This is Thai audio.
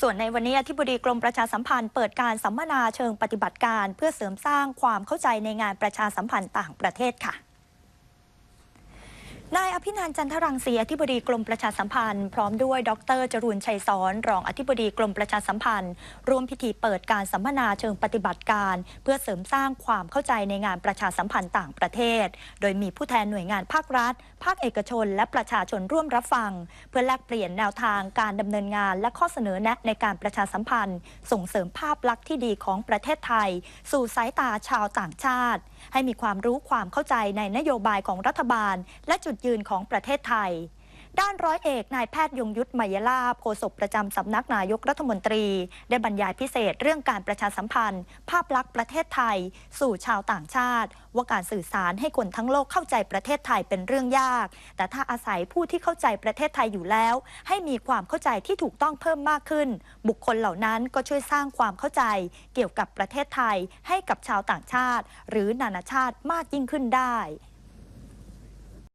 ส่วนในวันนี้อธิบดีกรมประชาสัมพันธ์เปิดการสัมมนาเชิงปฏิบัติการ เพื่อเสริมสร้างความเข้าใจในงานประชาสัมพันธ์ต่างประเทศค่ะ อภินันจันทรังสีอธิบดีกรมประชาสัมพันธ์ พร้อมด้วย ดรจรูนชัยสอนรองอธิบดีกรมประชาสัมพันธ์ ร่วมพิธีเปิดการสัมมนาเชิงปฏิบัติการ เพื่อเสริมสร้างความเข้าใจในงานประชาสัมพันธ์ต่างประเทศ โดยมีผู้แทนหน่วยงานภาครัฐ ภาคเอกชน และประชาชนร่วมรับฟัง เพื่อแลกเปลี่ยนแนวทางการดำเนินงาน และข้อเสนอแนะในการประชาสัมพันธ์ ส่งเสริมภาพลักษณ์ที่ดีของประเทศไทย สู่สายตาชาวต่างชาติ ให้มีความรู้ความเข้าใจในนโยบายของรัฐบาล และจุดยืนของประเทศไทย ด้านร้อยเอกนายแพทย์ยงยุทธไมยลาภโฆษกประจำสำนักนายกรัฐมนตรี ได้บรรยายพิเศษเรื่องการประชาสัมพันธ์ ภาพลักษณ์ประเทศไทย สู่ชาวต่างชาติ ว่าการสื่อสารให้คนทั้งโลกเข้าใจประเทศไทยเป็นเรื่องยาก แต่ถ้าอาศัยผู้ที่เข้าใจประเทศไทยอยู่แล้ว ให้มีความเข้าใจที่ถูกต้องเพิ่มมากขึ้น บุคคลเหล่านั้นก็ช่วยสร้างความเข้าใจ เกี่ยวกับประเทศไทยให้กับชาวต่างชาติ หรือนานาชาติมากยิ่งขึ้นได้